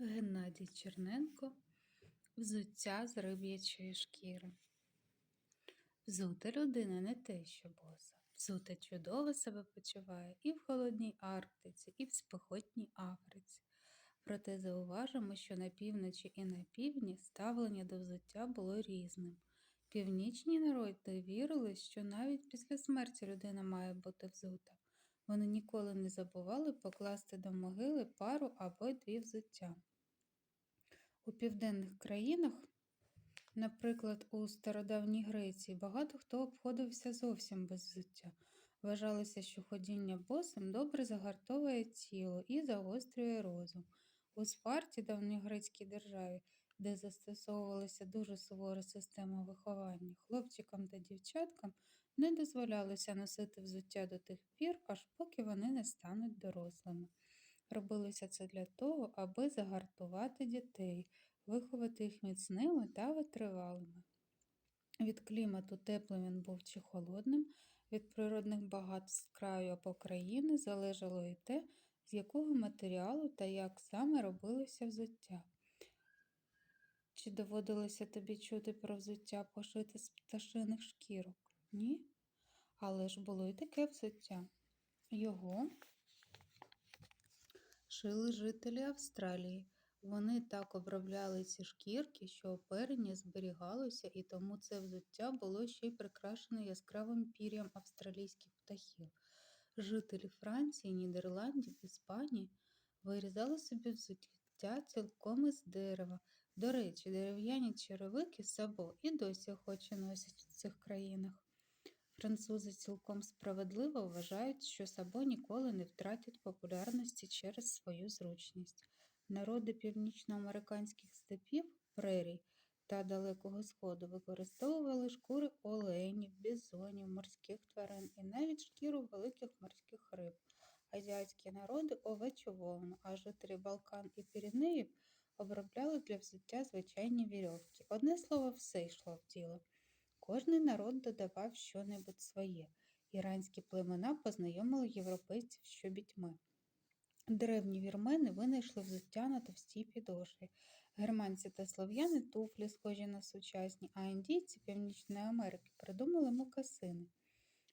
Геннадій Черненко Взуття з риб'ячої шкіри. Взута людина не те, що боса. Взута чудово себе почуває і в холодній Арктиці, і в спекотній Африці. Проте зауважимо, що на півночі і на півдні ставлення до взуття було різним. Північні народи вірили, що навіть після смерті людина має бути взута. Вони ніколи не забували покласти до могили пару або дві взуття. У південних країнах, наприклад, у стародавній Греції, багато хто обходився зовсім без взуття. Вважалося, що ходіння босим добре загартовує тіло і загострює розум. У Спарті, давньогрецькій державі, де застосовувалася дуже сувора система виховання, хлопчикам та дівчаткам не дозволялося носити взуття до тих пір, аж поки вони не стануть дорослими. Робилося це для того, аби загартувати дітей, виховати їх міцними та витривалими. Від клімату теплим він був чи холодним, від природних багатств краю або країни залежало і те, з якого матеріалу та як саме робилося взуття. Чи доводилося тобі чути про взуття пошите з пташиних шкірок? Ні? Але ж було і таке взуття. Його шили жителі Австралії. Вони так обробляли ці шкірки, що оперення зберігалося, і тому це взуття було ще й прикрашене яскравим пір'ям австралійських птахів. Жителі Франції, Нідерландів, Іспанії вирізали собі взуття цілком із дерева. До речі, дерев'яні черевики сабо і досі охоче носять в цих країнах. Французи цілком справедливо вважають, що сабо ніколи не втратять популярності через свою зручність. Народи північноамериканських степів, прерій та Далекого Сходу використовували шкури оленів, бізонів, морських тварин і навіть шкіру великих морських риб. Азіатські народи овечу вовну, а жителі Балкан і Піренеїв обробляли для взуття звичайні вірьовки. Одне слово, все йшло в діло. Кожний народ додавав щонебудь своє. Іранські племена познайомили європейців з чобітьми. Древні вірмени винайшли взуття на товстій підошві. Германці та слов'яни туфлі, схожі на сучасні, а індійці Північної Америки придумали мокасини.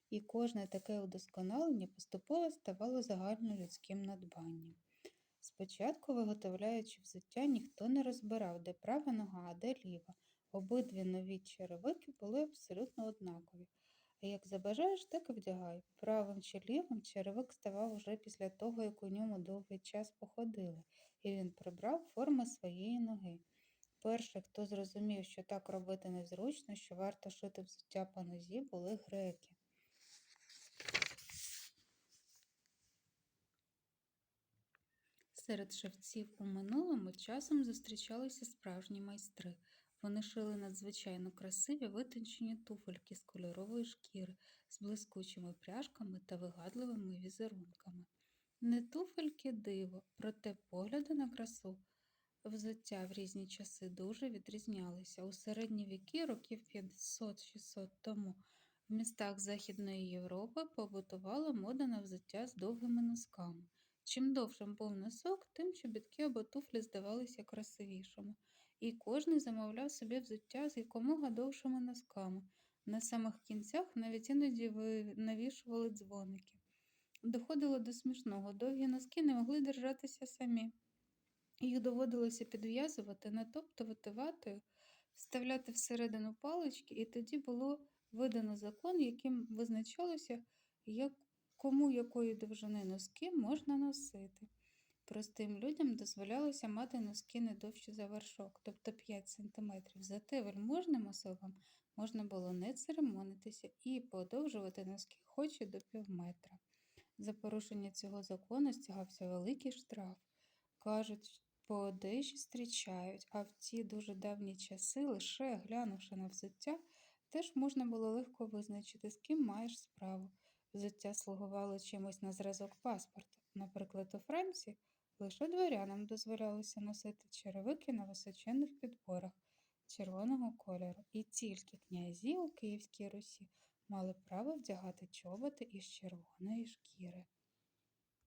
І кожне таке удосконалення поступово ставало загальнолюдським надбанням. Спочатку, виготовляючи взуття, ніхто не розбирав, де права нога, а де ліва. Обидві нові черевики були абсолютно однакові. А як забажаєш, так і вдягай. Правим чи лівим черевик ставав уже після того, як у ньому довгий час походили, і він прибрав форми своєї ноги. Перший, хто зрозумів, що так робити незручно, що варто шити взуття по нозі, були греки. Серед шевців у минулому часом зустрічалися справжні майстри. Вони шили надзвичайно красиві витончені туфельки з кольорової шкіри, з блискучими пряжками та вигадливими візерунками. Не туфельки диво, проте погляди на красу. Взуття в різні часи дуже відрізнялися. У середні віки, років 500-600 тому, в містах Західної Європи побутувала мода на взуття з довгими носками. Чим довшим був носок, тим чобітки або туфлі здавалися красивішими і кожен замовляв собі взуття з якомога довшими носками. На самих кінцях навіть іноді навішували дзвоники. Доходило до смішного, довгі носки не могли держатися самі. Їх доводилося підв'язувати, натоптувати ватою, вставляти всередину палички, і тоді було видано закон, яким визначалося, як, кому якої довжини носки можна носити. Простим людям дозволялося мати носки не довші за вершок, тобто 5 см. Зате вельможним особам можна було не церемонитися і подовжувати носки хоч і до півметра. За порушення цього закону стягався великий штраф. Кажуть, по одежі зустрічають, а в ті дуже давні часи, лише глянувши на взуття, теж можна було легко визначити, з ким маєш справу. Взуття слугувало чимось на зразок паспорта. Наприклад, у Франції Лише дворянам дозволялося носити черевики на височенних підборах червоного кольору, і тільки князі у Київській Русі мали право вдягати чоботи із червоної шкіри.